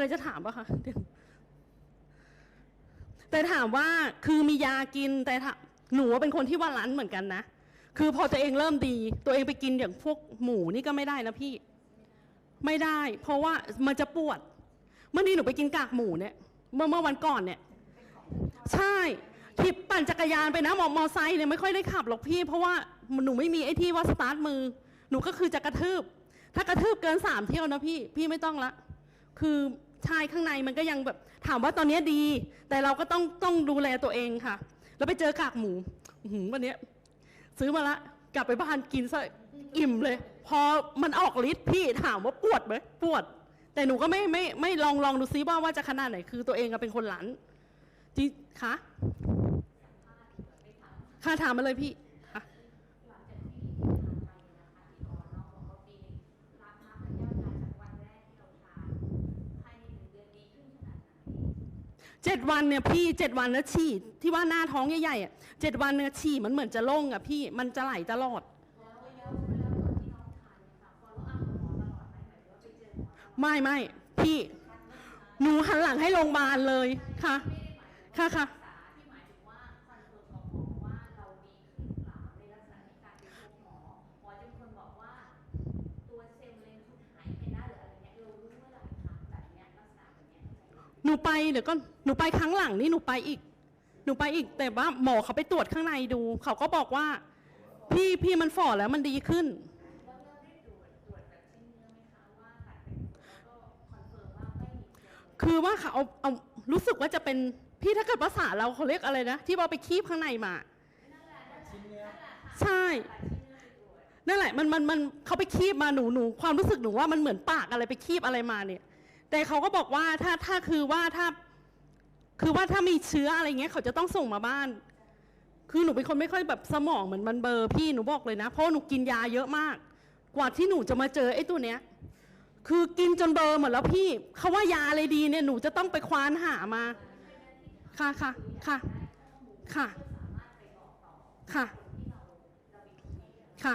อะไรจะถามปะคะแต่ถามว่าคือมียากินแต่หนูเป็นคนที่ว่ารั้นเหมือนกันนะคือพอตัวเองเริ่มดี ตัวเองไปกินอย่างพวกหมูนี่ก็ไม่ได้นะพี่ ไม่ได้ เพราะว่ามันจะปวด เมื่อนี้หนูไปกินกากหมูเนี่ย เมื่อเมื่อวันก่อนเนี่ย ใช่ที่ปั่นจักรยานไปนะมอมอไซค์เนี่ยไม่ค่อยได้ขับหรอกพี่ เพราะว่าหนูไม่มีไอ้ที่ว่าสตาร์ทมือ หนูก็คือจะกระทืบ ถ้ากระทืบเกินสามเที่ยวนะพี่ พี่ไม่ต้องละ คือ ชายข้างในมันก็ยังแบบถามว่าตอนนี้ดี แต่เราก็ต้องต้องดูแลตัวเองค่ะ แล้วไปเจอกากหมูหืวันนี้ซื้อมาละกลับไปบ้านกินซะอิ่มเลย พอมันออกฤทธิ์พี่ถามว่าปวดไหมปวด แต่หนูก็ไม่ไม่ไม่ลองลองดูซิว่าว่าจะขนาดไหนคือตัวเองอะเป็นคนหลันจีคะค่ะถามมาเลยพี่ เจ็ดวันเนี่ยพี่เจ็ดวันแล้วฉี่ที่ว่าหน้าท้องใหญ่ๆอะเจ็ดวันเนี่ยฉี่มันเหมือนจะโล่งอะพี่มันจะไหลตลอดแล้วแล้วแล้วตอนที่น้องทานเนี่ยค่ะรอดไม่ไม่พี่ หนูหันหลังให้โรงพยาบาลเลยค่ะ ค่ะค่ะ นูไปเดี๋ยวก็หนูไปครั้งหลังนี่หนูไปอีก หนูไปอีก แต่ว่าหมอเขาไปตรวจข้างในดู เขาก็บอกว่า พี่พี่มันฝ่อแล้วมันดีขึ้น คือว่าเขาเอาเอารู้สึกว่าจะเป็นพี่ถ้าเกิดภาษาเราเขาเรียกอะไรนะ ที่ว่าไปคีบข้างในมานั่นแหละนั่นแหละหละค่ะใช่นั่นแหละมันมันมันเขาไปคีบมาหนูหนูความรู้สึกหนูว่ามันเหมือนปากอะไรไปคีบอะไรมาเนี่ย แต่เขาก็บอกว่าถ้าถ้าคือว่าถ้า คือว่าถ้ามีเชื้ออะไรเงี้ย เขาจะต้องส่งมาบ้าน คือหนูเป็นคนไม่ค่อยแบบสมองเหมือนมันเบอร์พี่หนูบอกเลยนะ เพราะหนูกินยาเยอะมาก กว่าที่หนูจะมาเจอไอ้ตัวเนี้ย คือกินจนเบอร์หมดแล้วพี่เขาว่ายาอะไรดีเนี่ยหนูจะต้องไปควานหามา ค่ะค่ะค่ะ ค่ะ ค่ะ ค่ะ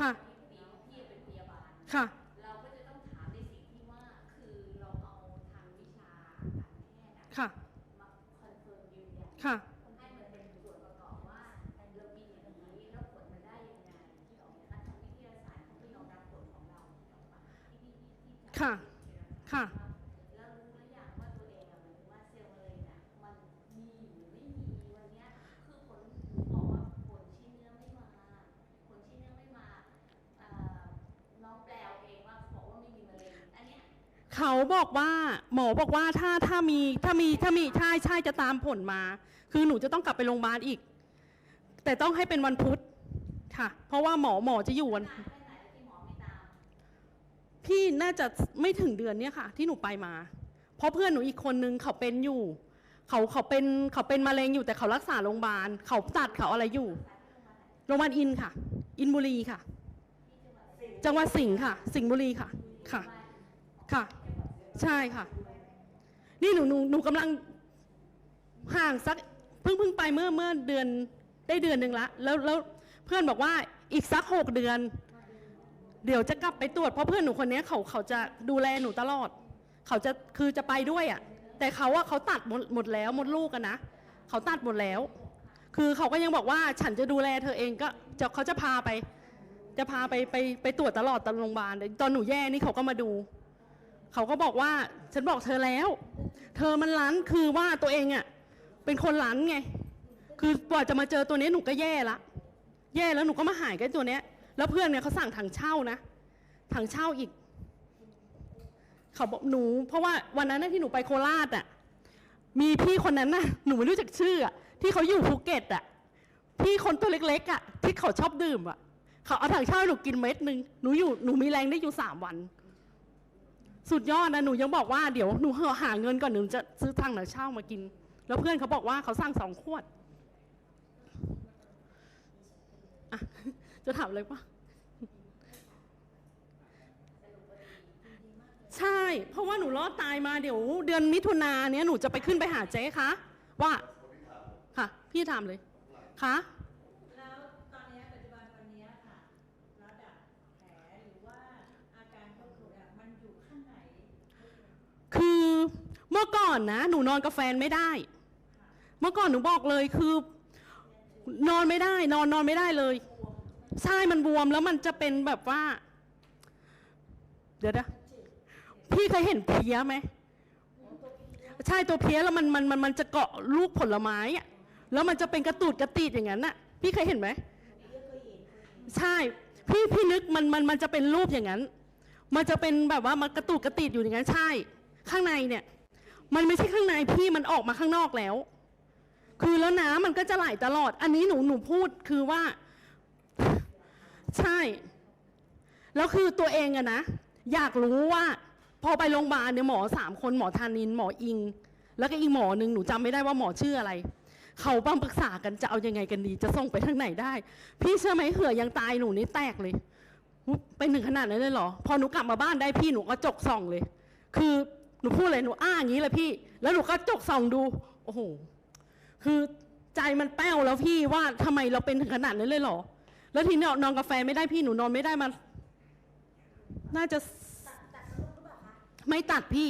ค่ะที่เป็นพยาบาลค่ะ เราก็จะต้องถามในสิ่งที่ว่าคือเราเอาทางวิชาการแพทย์ค่ะมาคอนเฟิร์มยืนยันค่ะให้มันเป็นส่วนประกอบว่าเรากินอย่างนี้แล้วผลมันได้ยังไงที่ออกมาทางวิทยาศาสตร์เขาไม่ยอมรับผลของเราที่ที่ที่ค่ะค่ะ เขาบอกว่าหมอบอกว่าถ้าถ้ามีถ้ามีถ้ามีใช่ใช่จะตามผลมา คือหนูจะต้องกลับไปโรงพยาบาลอีก แต่ต้องให้เป็นวันพุธค่ะ เพราะว่าหมอหมอจะอยู่วันนานแค่ไหนที่หมอไม่ตามพี่น่าจะไม่ถึงเดือนเนี้ยค่ะ ที่หนูไปมา เพราะเพื่อนหนูอีกคนนึงเขาเป็นอยู่ เขาเขาเป็นเขาเป็นมะเร็งอยู่แต่เขารักษาโรงพยาบาลเขาตัดเขาอะไรอยู่โรงพยาบาลอินค่ะ อินบุรีค่ะ จังหวัดสิงห์ค่ะ สิงห์บุรีค่ะค่ะ ค่ะ ใช่ค่ะ นี่หนูหนูหนูกำลังห่างสักเพิ่งเพิ่งไปเมื่อเมื่อเดือนได้เดือนหนึ่งละแล้วแล้วเพื่อนบอกว่าอีกสักหกเดือน เดี๋ยวจะกลับไปตรวจเพราะเพื่อนหนูคนนี้เขาเขาจะดูแลหนูตลอด เขาจะคือจะไปด้วยอะ แต่เขาว่าเขาตัดหมดหมดแล้วหมดลูกกันนะเขาตัดหมดแล้ว คือเขาก็ยังบอกว่าฉันจะดูแลเธอเองก็จะเขาจะพาไป จะพาไปไปไปตรวจตลอดตามโรงพยาบาลตอนหนูแย่นี่เขาก็มาดู เขาก็บอกว่าฉันบอกเธอแล้ว เธอมันรั้นคือว่าตัวเองอะเป็นคนรั้นไง คือกว่าจะมาเจอตัวนี้หนูก็แย่ละ แย่แล้วหนูก็มาหายกับตัวเนี้ย แล้วเพื่อนเนี่ยเขาสั่งถังเช่านะ ถังเช่าอีก เขาบอกหนู เพราะว่าวันนั้นนะที่หนูไปโคราชอะ มีพี่คนนั้นน่ะ หนูไม่รู้จักชื่ออะ ที่เขาอยู่ภูเก็ตอะ พี่คนตัวเล็กๆอะ ที่เขาชอบดื่มอะ เขาเอาถังเช่าให้หนูกินเม็ดหนึ่งหนูอยู่ หนูมีแรงได้อยู่สามวัน สุดยอดนะหนูยังบอกว่าเดี๋ยวหนูหาเงินก่อนหนูจะซื้อถังหนังเช่ามากิน แล้วเพื่อนเขาบอกว่าเขาสั่งสองขวดอะจะถามอะไรปะใช่ เพราะว่าหนูรอดตายมาเดี๋ยว เดือนมิถุนาเนี้ยหนูจะไปขึ้นไปหาเจ๊คะว่า ค่ะ พี่ถามเลยค่ะ แล้วตอนเนี้ยปัจจุบันวันเนี้ยค่ะ ระดับแผลหรือว่าอาการปวดหัวมันอยู่ข้างไหน คือ เมื่อก่อนนะหนูนอนกับแฟนไม่ได้ เมื่อก่อนหนูบอกเลยคือ นอนไม่ได้ นอนนอนไม่ได้เลยใช่มันบวมแล้วมันจะเป็นแบบว่า เดี๋ยวนะพี่เคยเห็นเพี้ยไหมใช่ตัวเพี้ยแล้วมันมันมันมันจะเกาะลูกผลไม้อะแล้วมันจะเป็นกระตูดกระตีดอย่างนั้นน่ะ พี่เคยเห็นไหมใช่ พี่พี่นึกมันมันมันจะเป็นรูปอย่างนั้น มันจะเป็นแบบว่ามันกระตูดกระตีดอยู่อย่างนั้นใช่ ข้างในเนี่ย มันไม่ใช่ข้างในพี่มันออกมาข้างนอกแล้ว คือแล้วน้ำมันก็จะไหลตลอด อันนี้หนูหนูพูดคือว่า ใช่ แล้วคือตัวเองอะนะ อยากรู้ว่า พอไปโรงพยาบาลเนี่ยหมอสามคนหมอธานิน หมออิง แล้วก็อีกหมอหนึ่งหนูจำไม่ได้ว่าหมอชื่ออะไร เขาบ้างปรึกษากันจะเอายังไงกันดี จะส่งไปทางไหนได้ พี่เชื่อไหมเหือยังตายหนูนี่แตกเลยอุ๊ยเป็นถึงขนาดนั้นเลยเหรอ พอหนูกลับมาบ้านได้พี่หนูก็จกส่องเลย คือ หนูพูดเลยหนูอ้าอย่างนี้เลยพี่ แล้วหนูก็จกส่องดู โอ้โห คือใจมันแป้วแล้วพี่ว่าทำไมเราเป็นถึงขนาดนั้นเลยเหรอ แล้วทีนี้นอนกาแฟไม่ได้พี่หนูนอนไม่ได้มา น่าจะไม่ตัดพี่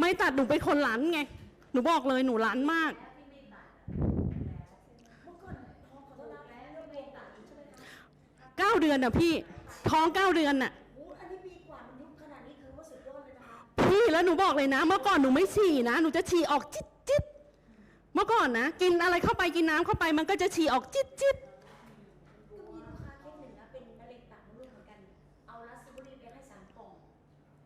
ไม่ตัดหนูเป็นคนหลันไง หนูบอกเลยหนูหลันมาก เก้าเดือนน่ะพี่ ท้องเก้าเดือนน่ะ เลยนะคะพี่แล้วหนูบอกเลยนะ เมื่อก่อนหนูไม่ฉี่นะ หนูจะฉี่ออกจิตจิตเมื่อก่อนนะ กินอะไรเข้าไปกินน้ำเข้าไปมันก็จะฉี่ออกจิตจิตก็มีลูกค้าเคสหนึ่งนะเป็นมะเร็งปากมดลูกเหมือนกัน เอาลัสซิบุรีไปให้สามกล่อง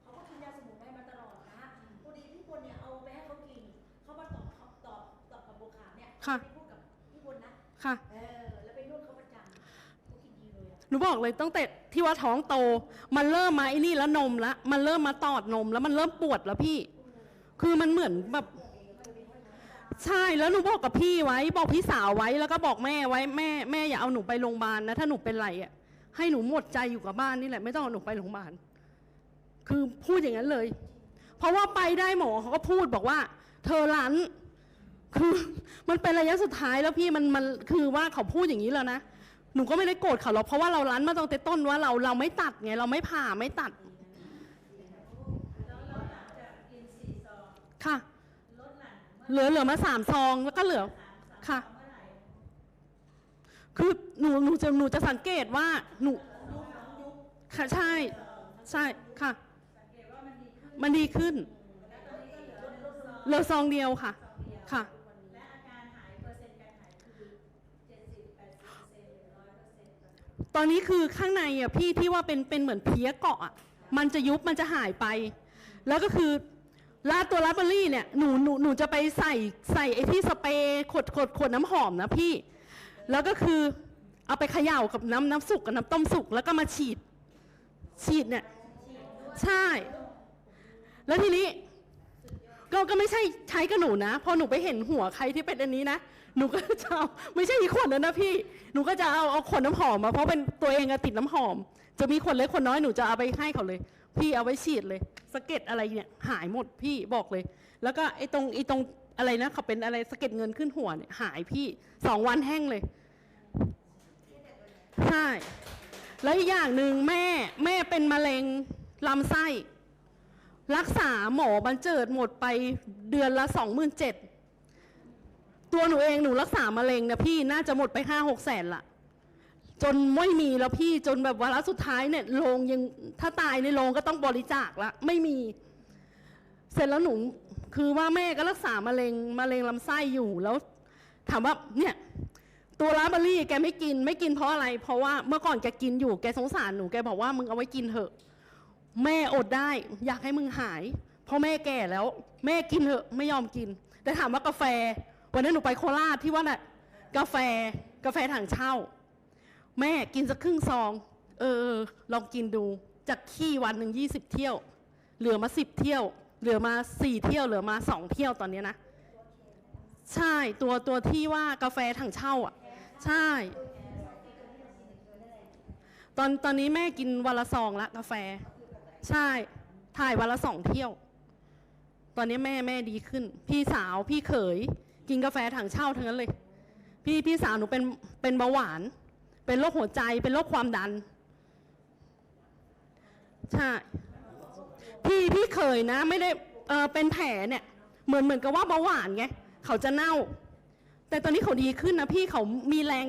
เขาก็กินยาสมุนไพรมาตลอดนะพอดีพี่พลเนี่ยเอาไปให้เขากินเขามาตอบเขาตอบตอบกับบัวขาวเนี่ยค่ะ ไม่พูดกับพี่พลนะ ค่ะเออแล้วไปนวดเขาประจำเขากิ หนูบอกเลยตั้งแต่ที่ว่าท้องโต มันเริ่มมาไอ้นี่แล้วนมละมันเริ่มมาตอดนมแล้วมันเริ่มปวดแล้วพี่ คือมันเหมือนแบบใช่แล้วหนูบอกกับพี่ไว้ บอกพี่สาวไว้แล้วก็บอกแม่ไว้แม่แม่อย่าเอาหนูไปโรงพยาบาลนะถ้าหนูเป็นไรอะให้หนูหมดใจอยู่กับบ้านนี่แหละ ไม่ต้องเอาหนูไปโรงพยาบาลคือพูดอย่างนั้นเลย เพราะว่าไปได้หมอเขาก็พูดบอกว่า เธอลันคือมันเป็นระยะสุดท้ายแล้วพี่มันมันคือว่าเขาพูดอย่างนี้แล้วนะ หนูก็ไม่ได้โกรธเขาหรอกเพราะว่าเราลันมาตั้งแต่ต้นว่าเราเราไม่ตัดไงเราไม่ผ่าไม่ตัดค่ะเหลือเหลือมาสามซองแล้วก็เหลือค่ะ คือหนูหนูจะหนูจะสังเกตว่าหนูค่ะใช่ ใช่ค่ะ มันดีขึ้นเหลือซองเดียวค่ะ ค่ะ ตอนนี้คือข้างในอะพี่ที่ว่าเป็นเป็นเหมือนเพี้ยเกาะอะมันจะยุบมันจะหายไป แล้วก็คือลาดตัวลาเบอรี่เนี่ยหนูหนูหนูจะไปใส่ใส่ไอ้ที่สเปรย์ขวดขวดขวดน้ำหอมนะพี่ แล้วก็คือเอาไปเขย่ากับน้ำน้ำสุกกับน้ำต้มสุกแล้วก็มาฉีด ฉีดเนี่ยใช่ แล้วทีนี้ก็ก็ไม่ใช่ใช้กับหนูนะ พอหนูไปเห็นหัวใครที่เป็นอันนี้นะ หนูก็จะเอาไม่ใช่อีขวดนั้นนะพี่หนูก็จะเอาเอาขวดน้ำหอมมาเพราะเป็นตัวเองอะติดน้ำหอม จะมีคนเล็กคนน้อยหนูจะเอาไปให้เขาเลย พี่เอาไว้ฉีดเลยสะเก็ดอะไรเนี่ยหายหมดพี่บอกเลย แล้วก็ไอ้ตรงไอ้ตรงอะไรนะเขาเป็นอะไรสะเก็ดเงินขึ้นหัวเนี่ยหายพี่สองวันแห้งเลยใช่แล้วอีกอย่างหนึ่งแม่แม่เป็นมะเร็งลำไส้ รักษาหมอบันเจิดหมดไปเดือนละสองหมื่นเจ็ด ตัวหนูเองหนูรักษามะเร็งเนี่ยพี่น่าจะหมดไปห้าหกแสนละจนไม่มีแล้วพี่จนแบบวาระสุดท้ายเนี่ยโรงยังถ้าตายในโรงก็ต้องบริจาคละไม่มี เสร็จแล้วหนูคือว่าแม่ก็รักษามะเร็งมะเร็งลำไส้อยู่แล้ว ถามว่าเนี่ยตัวลาเบอรี่แกไม่กินไม่กินเพราะอะไร เพราะว่าเมื่อก่อนแกกินอยู่แกสงสารหนูแกบอกว่ามึงเอาไว้กินเถอะ แม่อดได้ อยากให้มึงหาย เพราะแม่แก่แล้ว แม่กินเถอะไม่ยอมกิน แต่ถามว่ากาแฟ วันนั้นหนูไปโคราชที่ว่าน่ะกาแฟกาแฟถังเช่า แม่กินสักครึ่งซอง เออ ลองกินดูจากขี้วันหนึ่งยี่สิบเที่ยว เหลือมาสิบเที่ยว เหลือมาสี่เที่ยวเหลือมาสองเที่ยวตอนนี้นะ ใช่ตัวตัวที่ว่ากาแฟถังเช่าอะ ใช่ ตอนตอนนี้แม่กินวันละซองละกาแฟ ใช่ ถ่ายวันละสองเที่ยว ตอนนี้แม่แม่ดีขึ้น พี่สาวพี่เขย กินกาแฟถังเช่าทั้งนั้นเลย พี่พี่สาวหนูเป็นเป็นเบาหวาน เป็นโรคหัวใจ เป็นโรคความดัน ใช่ พี่พี่เคยนะ ไม่ได้เออเป็นแผลเนี่ย เหมือนเหมือนกับว่าเบาหวานไง เขาจะเน่า แต่ตอนนี้เขาดีขึ้นนะพี่เขามีแรง